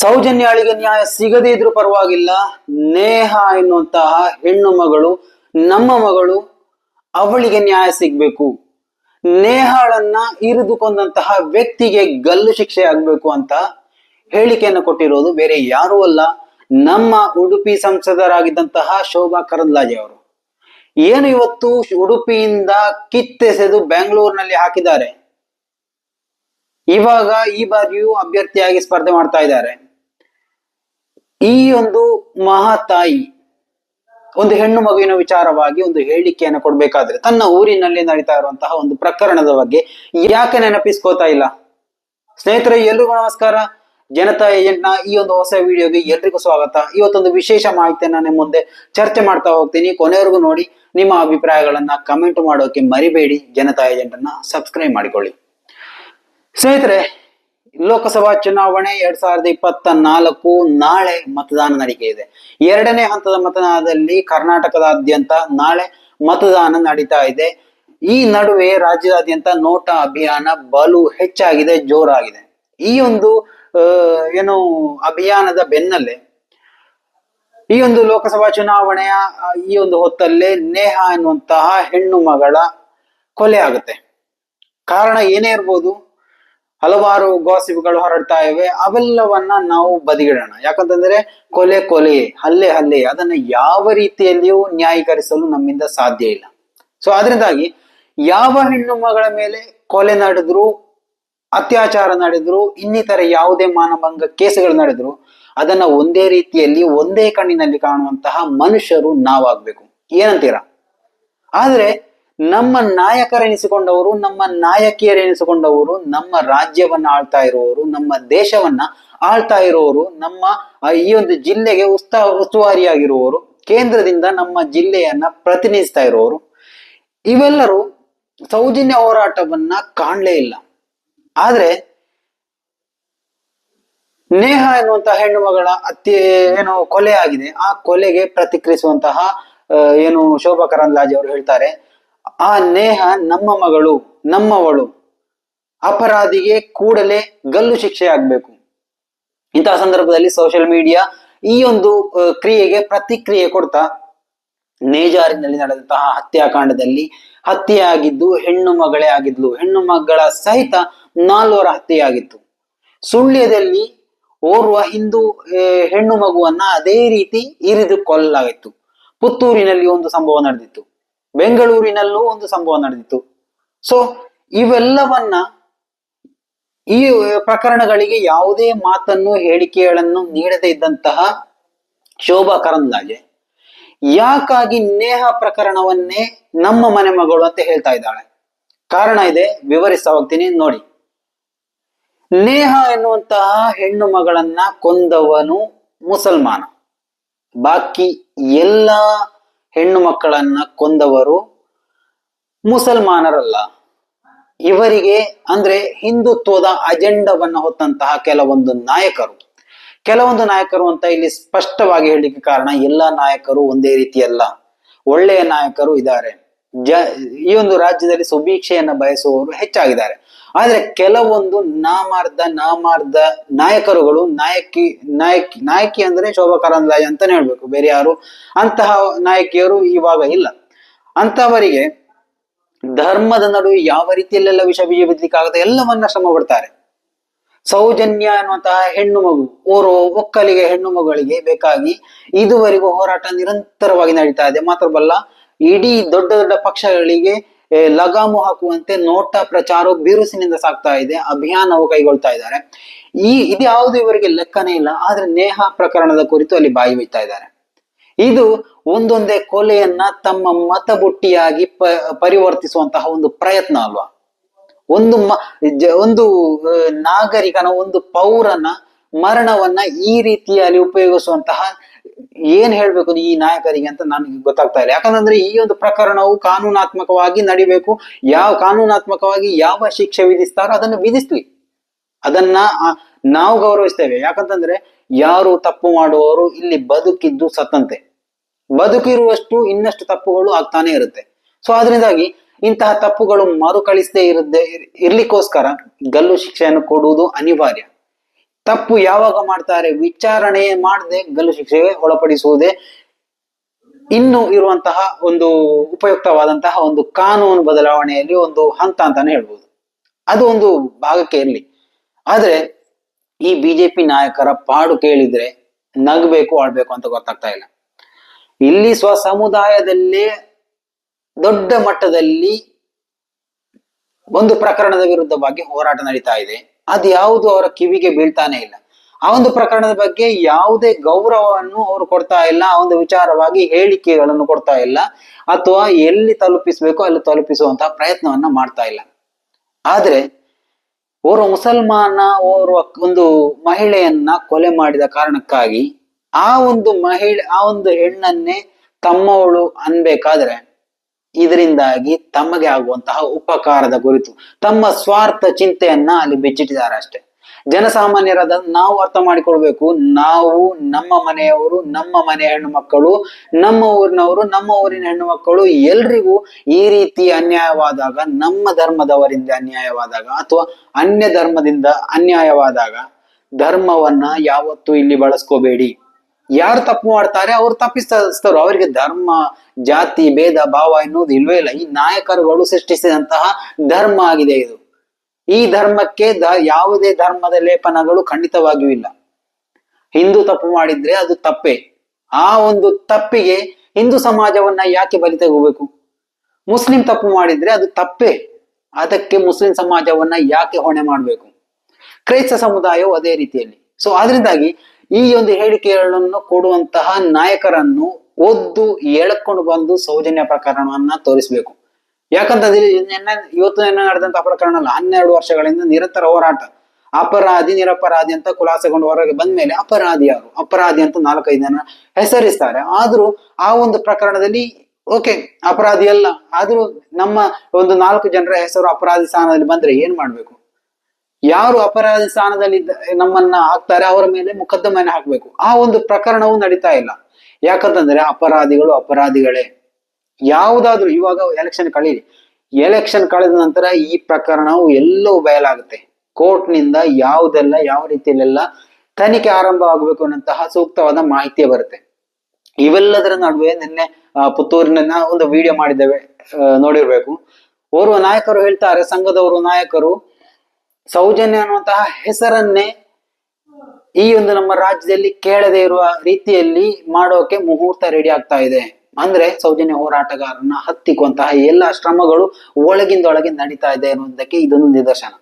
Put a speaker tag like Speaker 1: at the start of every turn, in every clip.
Speaker 1: ಸೌಜನ್ಯಾಳಿಗೆ ನ್ಯಾಯ ಸಿಗದೇ ಇದ್ರೂ ಪರವಾಗಿಲ್ಲ. ನೇಹ ಎನ್ನುವಂತಹ ಹೆಣ್ಣು ಮಗಳು, ನಮ್ಮ ಮಗಳು ಅವಳಿಗೆ ನ್ಯಾಯ ಸಿಗ್ಬೇಕು. ನೇಹಾಳನ್ನ ಇರಿದುಕೊಂಡಂತಹ ವ್ಯಕ್ತಿಗೆ ಗಲ್ಲು ಶಿಕ್ಷೆ ಆಗ್ಬೇಕು ಅಂತ ಹೇಳಿಕೆಯನ್ನು ಕೊಟ್ಟಿರೋದು ಬೇರೆ ಯಾರೂ ಅಲ್ಲ. ನಮ್ಮ ಉಡುಪಿ ಸಂಸದರಾಗಿದ್ದಂತಹ ಶೋಭಾ ಕರಂದ್ಲಾಜೆ ಅವರು. ಏನು ಇವತ್ತು ಉಡುಪಿಯಿಂದ ಕಿತ್ತೆಸೆದು ಬೆಂಗಳೂರಿನಲ್ಲಿ ಹಾಕಿದ್ದಾರೆ? ಇವಾಗ ಈ ಬಾರಿಯೂ ಅಭ್ಯರ್ಥಿಯಾಗಿ ಸ್ಪರ್ಧೆ ಮಾಡ್ತಾ ಇದ್ದಾರೆ. ಈ ಒಂದು ಮಹಾತಾಯಿ, ಒಂದು ಹೆಣ್ಣು ಮಗುವಿನ ವಿಚಾರವಾಗಿ ಒಂದು ಹೇಳಿಕೆಯನ್ನು ಕೊಡ್ಬೇಕಾದ್ರೆ, ತನ್ನ ಊರಿನಲ್ಲಿ ನಡೀತಾ ಇರುವಂತಹ ಒಂದು ಪ್ರಕರಣದ ಬಗ್ಗೆ ಯಾಕೆ ನೆನಪಿಸ್ಕೋತಾ ಇಲ್ಲ? ಸ್ನೇಹಿತರೆ, ಎಲ್ರಿಗೂ ನಮಸ್ಕಾರ. ಜನತಾ ಏಜೆಂಟ್ನ ಈ ಒಂದು ಹೊಸ ವಿಡಿಯೋಗೆ ಎಲ್ರಿಗೂ ಸ್ವಾಗತ. ಇವತ್ತೊಂದು ವಿಶೇಷ ಮಾಹಿತಿಯನ್ನ ನಿಮ್ಮ ಮುಂದೆ ಚರ್ಚೆ ಮಾಡ್ತಾ ಹೋಗ್ತೀನಿ. ಕೊನೆವರೆಗೂ ನೋಡಿ, ನಿಮ್ಮ ಅಭಿಪ್ರಾಯಗಳನ್ನ ಕಮೆಂಟ್ ಮಾಡೋಕೆ ಮರಿಬೇಡಿ. ಜನತಾ ಏಜೆಂಟ್ ಅನ್ನ ಸಬ್ಸ್ಕ್ರೈಬ್ ಮಾಡಿಕೊಳ್ಳಿ. ಸ್ನೇಹಿತರೆ ಲೋಕಸಭಾ ಚುನಾವಣೆ ಎರಡ್ ಸಾವಿರದ ಇಪ್ಪತ್ತ ನಾಲ್ಕು ನಾಳೆ ಮತದಾನ ನಡಿಕೆ ಇದೆ. ಎರಡನೇ ಹಂತದ ಮತದಾನದಲ್ಲಿ ಕರ್ನಾಟಕದಾದ್ಯಂತ ನಾಳೆ ಮತದಾನ ನಡೀತಾ ಇದೆ. ಈ ನಡುವೆ ರಾಜ್ಯದಾದ್ಯಂತ ನೋಟಾ ಅಭಿಯಾನ ಬಲು ಹೆಚ್ಚಾಗಿದೆ, ಜೋರಾಗಿದೆ. ಈ ಒಂದು ಏನು ಅಭಿಯಾನದ ಬೆನ್ನಲ್ಲೇ ಈ ಒಂದು ಲೋಕಸಭಾ ಚುನಾವಣೆಯ ಈ ಒಂದು ಹೊತ್ತಲ್ಲೇ ನೇಹ ಎನ್ನುವಂತಹ ಹೆಣ್ಣು ಮಗಳ ಕೊಲೆ ಆಗುತ್ತೆ. ಕಾರಣ ಏನೇ ಇರ್ಬೋದು ಹಲವಾರು ಗಾಸಿಪ್ಗಳು ಹರಡ್ತಾ ಇವೆ. ಅವೆಲ್ಲವನ್ನ ನಾವು ಬದಿಗಿಡೋಣ. ಯಾಕಂತಂದ್ರೆ ಕೊಲೆ ಕೊಲೆ, ಹಲ್ಲೆ ಹಲ್ಲೆ ಅದನ್ನ ಯಾವ ರೀತಿಯಲ್ಲಿಯೂ ನ್ಯಾಯೀಕರಿಸಲು ನಮ್ಮಿಂದ ಸಾಧ್ಯ ಇಲ್ಲ. ಸೊ ಅದರಿಂದಾಗಿ ಯಾವ ಹೆಣ್ಣು ಮಗಳ ಮೇಲೆ ಕೊಲೆ ನಡೆದ್ರು, ಅತ್ಯಾಚಾರ ನಡೆದ್ರು, ಇನ್ನಿತರ ಯಾವುದೇ ಮಾನಭಂಗ ಕೇಸುಗಳು ನಡೆದ್ರು, ಅದನ್ನ ಒಂದೇ ರೀತಿಯಲ್ಲಿ ಒಂದೇ ಕಣ್ಣಿನಲ್ಲಿ ಕಾಣುವಂತಹ ಮನುಷ್ಯರು ನಾವಾಗ್ಬೇಕು. ಏನಂತೀರಾ? ಆದ್ರೆ ನಮ್ಮ ನಾಯಕರೆನಿಸಿಕೊಂಡವರು, ನಮ್ಮ ನಾಯಕಿಯರೆನಿಸಿಕೊಂಡವರು, ನಮ್ಮ ರಾಜ್ಯವನ್ನ ಆಳ್ತಾ ಇರುವವರು, ನಮ್ಮ ದೇಶವನ್ನ ಆಳ್ತಾ ಇರುವವರು, ನಮ್ಮ ಈ ಒಂದು ಜಿಲ್ಲೆಗೆ ಉಸ್ತಾ, ಉಸ್ತುವಾರಿಯಾಗಿರುವವರು, ಕೇಂದ್ರದಿಂದ ನಮ್ಮ ಜಿಲ್ಲೆಯನ್ನ ಪ್ರತಿನಿಧಿಸ್ತಾ ಇರುವವರು. ಇವೆಲ್ಲರೂ ಸೌಜನ್ಯ ಹೋರಾಟವನ್ನ ಕಾಣಲೇ ಇಲ್ಲ. ಆದ್ರೆ, ನೇಹ ಎನ್ನುವಂತಹ ಹೆಣ್ಣು ಮಗಳ ಅತ್ಯ ಏನು ಕೊಲೆ ಆಗಿದೆ. ಆ ಕೊಲೆಗೆ ಪ್ರತಿಕ್ರಿಯಿಸುವಂತಹ ಏನು ಶೋಭಾ ಕರಂದ್ಲಾಜೆ ಅವರು ಹೇಳ್ತಾರೆ ಆ ನೇಹ ನಮ್ಮ ಮಗಳು, ನಮ್ಮವಳು ಅಪರಾಧಿಗೆ ಕೂಡಲೇ ಗಲ್ಲು ಶಿಕ್ಷೆ ಆಗ್ಬೇಕು. ಇಂತಹ ಸಂದರ್ಭದಲ್ಲಿ ಸೋಷಿಯಲ್ ಮೀಡಿಯಾ ಈ ಒಂದು ಕ್ರಿಯೆಗೆ ಪ್ರತಿಕ್ರಿಯೆ ಕೊಡ್ತಾ ನೇಜಾರಿನಲ್ಲಿ ನಡೆದಂತಹ ಹತ್ಯಾಕಾಂಡದಲ್ಲಿ ಹತ್ಯೆಯಾಗಿದ್ದು ಹೆಣ್ಣು ಮಗಳೇ ಆಗಿದ್ಲು. ಹೆಣ್ಣು ಮಗಳ ಸಹಿತ ನಾಲ್ವರ ಹತ್ಯೆಯಾಗಿತ್ತು. ಸುಳ್ಯದಲ್ಲಿ ಓರ್ವ ಹಿಂದೂ ಹೆಣ್ಣು ಮಗುವನ್ನ ಅದೇ ರೀತಿ ಇರಿದು ಕೊಲ್ಲಲಾಗಿತ್ತು ಪುತ್ತೂರಿನಲ್ಲಿ ಒಂದು ಸಂಭವ ನಡೆದಿತ್ತು. ಬೆಂಗಳೂರಿನಲ್ಲೂ ಒಂದು ಸಂಭವ ನಡೆದಿತ್ತು. ಸೊ ಇವೆಲ್ಲವನ್ನ ಈ ಪ್ರಕರಣಗಳಿಗೆ ಯಾವುದೇ ಮಾತನ್ನು, ಹೇಳಿಕೆಗಳನ್ನು ನೀಡದೇ ಇದ್ದಂತಹ ಶೋಭಾ ಕರಂದ್ಲಾಜೆ. ಯಾಕಾಗಿ ನೇಹ ಪ್ರಕರಣವನ್ನೇ ನಮ್ಮ ಮನೆ ಮಗಳು ಅಂತ ಹೇಳ್ತಾ ಇದ್ದಾಳೆ. ಕಾರಣ ಇದೆ, ವಿವರಿಸ್ತಾ ಹೋಗ್ತೀನಿ, ನೋಡಿ. ನೇಹ ಎನ್ನುವಂತಹ ಹೆಣ್ಣು ಮಗಳನ್ನ ಕೊಂದವನು ಮುಸಲ್ಮಾನ. ಬಾಕಿ ಎಲ್ಲ ಹೆಣ್ಣು ಮಕ್ಕಳನ್ನ ಕೊಂದವರು ಮುಸಲ್ಮಾನರಲ್ಲ. ಇವರಿಗೆ ಅಂದ್ರೆ ಹಿಂದುತ್ವದ ಅಜೆಂಡವನ್ನ ಹೊತ್ತಂತಹ ಕೆಲವೊಂದು ನಾಯಕರು. ಕೆಲವೊಂದು ನಾಯಕರು ಅಂತ ಇಲ್ಲಿ ಸ್ಪಷ್ಟವಾಗಿ ಹೇಳಲಿಕ್ಕೆ ಕಾರಣ ಎಲ್ಲ ನಾಯಕರು ಒಂದೇ ರೀತಿಯಲ್ಲ. ಒಳ್ಳೆಯ ನಾಯಕರು ಇದ್ದಾರೆ. ಜ, ಈ ಒಂದು ರಾಜ್ಯದಲ್ಲಿ ಸುಭೀಕ್ಷೆಯನ್ನ ಬಯಸುವವರು ಹೆಚ್ಚಾಗಿದ್ದಾರೆ. ಆದ್ರೆ ಕೆಲವೊಂದು ನಾಮಾರ್ಧ ನಾಮಾರ್ಧ ನಾಯಕರುಗಳು ನಾಯಕಿ ನಾಯಕಿ ನಾಯಕಿ ಅಂದ್ರೆ ಶೋಭಾ ಕರಂದ್ಲಾಜೆ ಅಂತಾನೆ ಹೇಳ್ಬೇಕು, ಬೇರೆ ಯಾರು ಅಂತಹ ನಾಯಕಿಯರು ಇವಾಗ ಇಲ್ಲ. ಅಂತವರಿಗೆ ಧರ್ಮದ ನಡುವೆ ಯಾವ ರೀತಿಯಲ್ಲೆಲ್ಲ ವಿಷ ಬೀಜ ಬಿದ್ದಲಿಕ್ಕಾಗುತ್ತೆ ಎಲ್ಲವನ್ನ ಶ್ರಮ ಪಡ್ತಾರೆ. ಸೌಜನ್ಯ ಅನ್ನುವಂತಹ ಹೆಣ್ಣು ಮಗು ಓರೋ ಒಕ್ಕಲಿಗೆ ಹೆಣ್ಣು ಮಗುಗಳಿಗೆ ಬೇಕಾಗಿ ಇದುವರೆಗೂ ಹೋರಾಟ ನಿರಂತರವಾಗಿ ನಡೀತಾ ಇದೆ. ಮಾತ್ರವಲ್ಲ, ಇಡೀ ದೊಡ್ಡ ದೊಡ್ಡ ಪಕ್ಷಗಳಿಗೆ ಲಗಾಮು ಹಾಕುವಂತೆ ನೋಟ ಪ್ರಚಾರ ಬಿರುಸಿನಿಂದ ಸಾಕ್ತಾ ಇದೆ, ಅಭಿಯಾನವು ಕೈಗೊಳ್ತಾ ಇದ್ದಾರೆ. ಈ ಇದ್ಯಾವುದು ಇವರಿಗೆ ಲೆಕ್ಕನೇ ಇಲ್ಲ, ಆದ್ರೆ ನೇಹ ಪ್ರಕರಣದ ಕುರಿತು ಅಲ್ಲಿ ಬಾಯಿ ಬಿಡ್ತಾ ಇದ್ದಾರೆ. ಇದು ಒಂದೊಂದೇ ಕೊಲೆಯನ್ನ ತಮ್ಮ ಮತಬುಟ್ಟಿಯಾಗಿ ಪ, ಪರಿವರ್ತಿಸುವಂತಹ ಒಂದು ಪ್ರಯತ್ನ ಅಲ್ವಾ? ಒಂದು ಮ ಒಂದು ನಾಗರಿಕನ ಒಂದು ಪೌರನ ಮರಣವನ್ನ ಈ ರೀತಿಯಲ್ಲಿ ಉಪಯೋಗಿಸುವಂತಹ ಏನ್ ಹೇಳ್ಬೇಕು ಈ ನಾಯಕರಿಗೆ ಅಂತ ನನಗೆ ಗೊತ್ತಾಗ್ತಾ ಇಲ್ಲ. ಯಾಕಂದ್ರೆ ಈ ಒಂದು ಪ್ರಕರಣವು ಕಾನೂನಾತ್ಮಕವಾಗಿ ನಡಿಬೇಕು. ಯಾವ ಕಾನೂನಾತ್ಮಕವಾಗಿ ಯಾವ ಶಿಕ್ಷೆ ವಿಧಿಸ್ತಾರೋ ಅದನ್ನು ವಿಧಿಸ್ಲಿ. ಅದನ್ನ ನಾವು ಗೌರವಿಸ್ತೇವೆ. ಯಾಕಂತಂದ್ರೆ ಯಾರು ತಪ್ಪು ಮಾಡುವವರು ಇಲ್ಲಿ ಬದುಕಿದ್ದು ಸತ್ತಂತೆ. ಬದುಕಿರುವಷ್ಟು ಇನ್ನಷ್ಟು ತಪ್ಪುಗಳು ಆಗ್ತಾನೆ ಇರುತ್ತೆ. ಸೊ ಅದರಿಂದಾಗಿ ಇಂತಹ ತಪ್ಪುಗಳು ಮರುಕಳಿಸದೇ ಇರದೆ ಇರ್ಲಿಕ್ಕೋಸ್ಕರ ಗಲ್ಲು ಶಿಕ್ಷೆಯನ್ನು ಕೊಡುವುದು ಅನಿವಾರ್ಯ. ತಪ್ಪು ಯಾವಾಗ ಮಾಡ್ತಾರೆ? ವಿಚಾರಣೆ ಮಾಡದೆ ಗಲ್ಲು ಶಿಕ್ಷೆಗೆ ಒಳಪಡಿಸುವುದೇ ಇನ್ನು ಇರುವಂತಹ ಒಂದು ಉಪಯುಕ್ತವಾದಂತಹ ಒಂದು ಕಾನೂನು ಬದಲಾವಣೆಯಲ್ಲಿ ಒಂದು ಹಂತ ಅಂತಾನೆ ಹೇಳ್ಬೋದು. ಅದು ಒಂದು ಭಾಗಕ್ಕೆ ಇರಲಿ. ಆದ್ರೆ ಈ ಬಿಜೆಪಿ ನಾಯಕರ ಪಾಡು ಕೇಳಿದ್ರೆ ನಗಬೇಕು ಆಳ್ಬೇಕು ಅಂತ ಗೊತ್ತಾಗ್ತಾ ಇಲ್ಲ. ಇಲ್ಲಿ ಸ್ವ ಸಮುದಾಯದಲ್ಲೇ ದೊಡ್ಡ ಮಟ್ಟದಲ್ಲಿ ಒಂದು ಪ್ರಕರಣದ ವಿರುದ್ಧವಾಗಿ ಹೋರಾಟ ನಡೀತಾ ಇದೆ. ಅದು ಯಾವುದು ಅವರ ಕಿವಿಗೆ ಬೀಳ್ತಾನೆ ಇಲ್ಲ. ಆ ಒಂದು ಪ್ರಕರಣದ ಬಗ್ಗೆ ಯಾವುದೇ ಗೌರವವನ್ನು ಅವರು ಕೊಡ್ತಾ ಇಲ್ಲ, ಆ ಒಂದು ವಿಚಾರವಾಗಿ ಹೇಳಿಕೆಗಳನ್ನು ಕೊಡ್ತಾ ಇಲ್ಲ, ಅಥವಾ ಎಲ್ಲಿ ತಲುಪಿಸ್ಬೇಕು ಅಲ್ಲಿ ತಲುಪಿಸುವಂತಹ ಪ್ರಯತ್ನವನ್ನ ಮಾಡ್ತಾ ಇಲ್ಲ. ಆದ್ರೆ, ಓರ್ವ ಮುಸಲ್ಮಾನ, ಓರ್ವ ಒಂದು ಮಹಿಳೆಯನ್ನ ಕೊಲೆ ಮಾಡಿದ ಕಾರಣಕ್ಕಾಗಿ ಆ ಒಂದು ಮಹಿಳೆ, ಆ ಒಂದು ಹೆಣ್ಣನ್ನೇ ತಮ್ಮವಳು ಅನ್ಬೇಕಾದ್ರೆ ಇದರಿಂದಾಗಿ ತಮಗೆ ಆಗುವಂತಹ ಉಪಕಾರದ ಕುರಿತು ತಮ್ಮ ಸ್ವಾರ್ಥ ಚಿಂತೆಯನ್ನ ಅಲ್ಲಿ ಬಿಚ್ಚಿಟ್ಟಿದ್ದಾರೆ ಅಷ್ಟೇ. ಜನಸಾಮಾನ್ಯರಾದ ನಾವು ಅರ್ಥ ಮಾಡಿಕೊಳ್ಬೇಕು. ನಾವು ನಮ್ಮ ಮನೆಯವರು, ನಮ್ಮ ಮನೆಯ ಹೆಣ್ಣು ಮಕ್ಕಳು, ನಮ್ಮ ಊರಿನವರು, ನಮ್ಮ ಊರಿನ ಹೆಣ್ಣು ಮಕ್ಕಳು ಎಲ್ರಿಗೂ ಈ ರೀತಿ ಅನ್ಯಾಯವಾದಾಗ, ನಮ್ಮ ಧರ್ಮದವರಿಂದ ಅನ್ಯಾಯವಾದಾಗ ಅಥವಾ ಅನ್ಯ ಧರ್ಮದಿಂದ ಅನ್ಯಾಯವಾದಾಗ ಧರ್ಮವನ್ನ ಯಾವತ್ತೂ ಇಲ್ಲಿ ಬಳಸ್ಕೋಬೇಡಿ. ಯಾರು ತಪ್ಪು ಮಾಡ್ತಾರೆ ಅವ್ರು ತಪ್ಪಿಸ್ತರು. ಅವರಿಗೆ ಧರ್ಮ, ಜಾತಿ, ಭೇದ, ಭಾವ ಎನ್ನುವುದು ಇಲ್ವೇ ಇಲ್ಲ. ಈ ನಾಯಕರುಗಳು ಸೃಷ್ಟಿಸಿದಂತಹ ಧರ್ಮ ಆಗಿದೆ ಇದು. ಈ ಧರ್ಮಕ್ಕೆ ದ, ಯಾವುದೇ ಧರ್ಮದ ಲೇಪನಗಳು ಖಂಡಿತವಾಗಿಯೂ ಇಲ್ಲ. ಹಿಂದೂ ತಪ್ಪು ಮಾಡಿದ್ರೆ ಅದು ತಪ್ಪೇ. ಆ ಒಂದು ತಪ್ಪಿಗೆ ಹಿಂದೂ ಸಮಾಜವನ್ನ ಯಾಕೆ ಬಲಿ ತಗೋಬೇಕು? ಮುಸ್ಲಿಂ ತಪ್ಪು ಮಾಡಿದ್ರೆ ಅದು ತಪ್ಪೇ. ಅದಕ್ಕೆ ಮುಸ್ಲಿಂ ಸಮಾಜವನ್ನ ಯಾಕೆ ಹೊಣೆ ಮಾಡಬೇಕು? ಕ್ರೈಸ್ತ ಸಮುದಾಯವು ಅದೇ ರೀತಿಯಲ್ಲಿ. ಸೊ ಅದರಿಂದಾಗಿ ಈ ಒಂದು ಹೇಳಿಕೆಗಳನ್ನು ಕೊಡುವಂತಹ ನಾಯಕರನ್ನು ಒದ್ದು ಎಳ್ಕೊಂಡು ಬಂದು ಸೌಜನ್ಯ ಪ್ರಕರಣವನ್ನ ತೋರಿಸಬೇಕು. ಯಾಕಂತಂದ್ರೆ ಇವತ್ತು ನಿನ್ನೆ ನಡೆದಂತಹ ಪ್ರಕರಣ ಅಲ್ಲ, ಹನ್ನೆರಡು ವರ್ಷಗಳಿಂದ ನಿರಂತರ ಹೋರಾಟ. ಅಪರಾಧಿ, ನಿರಪರಾಧಿ ಅಂತ ಖುಲಾಸೆಗೊಂಡು ಹೊರಗೆ ಬಂದ ಮೇಲೆ ಅಪರಾಧಿ ಯಾರು? ಅಪರಾಧಿ ಅಂತ ನಾಲ್ಕೈದು ಜನ ಹೆಸರಿಸ್ತಾರೆ. ಆದ್ರೂ ಆ ಒಂದು ಪ್ರಕರಣದಲ್ಲಿ, ಓಕೆ, ಅಪರಾಧಿ ಅಲ್ಲ. ಆದ್ರೂ ನಮ್ಮ ಒಂದು ನಾಲ್ಕು ಜನರ ಹೆಸರು ಅಪರಾಧಿ ಸ್ಥಾನದಲ್ಲಿ ಬಂದ್ರೆ ಏನ್ ಮಾಡ್ಬೇಕು? ಯಾರು ಅಪರಾಧ ಸ್ಥಾನದಲ್ಲಿ ನಮ್ಮನ್ನ ಹಾಕ್ತಾರೆ, ಅವರ ಮೇಲೆ ಮುಕದ್ದಮೆಯನ್ನು ಹಾಕಬೇಕು. ಆ ಒಂದು ಪ್ರಕರಣವು ನಡೀತಾ ಇಲ್ಲ. ಯಾಕಂತಂದ್ರೆ ಅಪರಾಧಿಗಳು ಅಪರಾಧಿಗಳೇ. ಯಾವುದಾದ್ರೂ ಇವಾಗ ಎಲೆಕ್ಷನ್ ಕಳೀರಿ. ಎಲೆಕ್ಷನ್ ಕಳೆದ ನಂತರ ಈ ಪ್ರಕರಣವು ಎಲ್ಲೋ ಬಯಲಾಗುತ್ತೆ ಕೋರ್ಟ್ನಿಂದ ಯಾವುದೆಲ್ಲ, ಯಾವ ರೀತಿಯಲ್ಲೆಲ್ಲ ತನಿಖೆ ಆರಂಭ ಆಗಬೇಕು ಅನ್ನೋಂತಹ ಸೂಕ್ತವಾದ ಮಾಹಿತಿ ಬರುತ್ತೆ. ಇವೆಲ್ಲದರ ನಡುವೆ ನಿನ್ನೆ ಪುತ್ತೂರಿನ ಒಂದು ವಿಡಿಯೋ ಮಾಡಿದ್ದೇವೆ ನೋಡಿರ್ಬೇಕು. ಓರ್ವ ನಾಯಕರು ಹೇಳ್ತಾರೆ, ಸಂಘದವರು ನಾಯಕರು ಸೌಜನ್ಯ ಅನ್ನುವಂತಹ ಹೆಸರನ್ನೇ ಈ ಒಂದು ನಮ್ಮ ರಾಜ್ಯದಲ್ಲಿ ಕೇಳದೇ ಇರುವ ರೀತಿಯಲ್ಲಿ ಮಾಡೋಕೆ ಮುಹೂರ್ತ ರೆಡಿ ಆಗ್ತಾ ಇದೆ. ಅಂದ್ರೆ ಸೌಜನ್ಯ ಹೋರಾಟಗಾರನ ಹತ್ತಿಕ್ಕುವಂತಹ ಎಲ್ಲ ಶ್ರಮಗಳು ಒಳಗಿಂದೊಳಗೆ ನಡೀತಾ ಇದೆ ಅನ್ನುವುದಕ್ಕೆ ಇದೊಂದು ನಿದರ್ಶನ.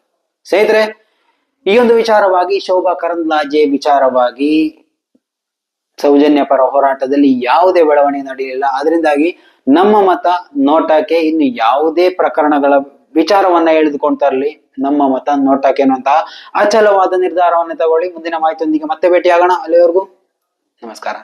Speaker 1: ಸ್ನೇಹಿತರೆ, ಈ ಒಂದು ವಿಚಾರವಾಗಿ, ಶೋಭಾ ಕರಂದ್ಲಾಜೆ ವಿಚಾರವಾಗಿ ಸೌಜನ್ಯ ಪರ ಹೋರಾಟದಲ್ಲಿ ಯಾವುದೇ ಬೆಳವಣಿಗೆ ನಡೆಯಲಿಲ್ಲ ಅದರಿಂದಾಗಿ ನಮ್ಮ ಮತ ನೋಟಕ್ಕೆ ಇನ್ನು ಯಾವುದೇ ಪ್ರಕರಣಗಳ ವಿಚಾರವನ್ನ ಎಳೆದುಕೊಂಡ್ತಾ ಇರಲಿ ನಮ್ಮ ಮತ ನೋಟಕ್ಕೆ ಅಂತ ಅಚಲವಾದ ನಿರ್ಧಾರವನ್ನು ತಗೊಳ್ಳಿ. ಮುಂದಿನ ಮಾಹಿತಿಯೊಂದಿಗೆ ಮತ್ತೆ ಭೇಟಿಯಾಗೋಣ. ಅಲ್ಲಿವರೆಗೂ ನಮಸ್ಕಾರ.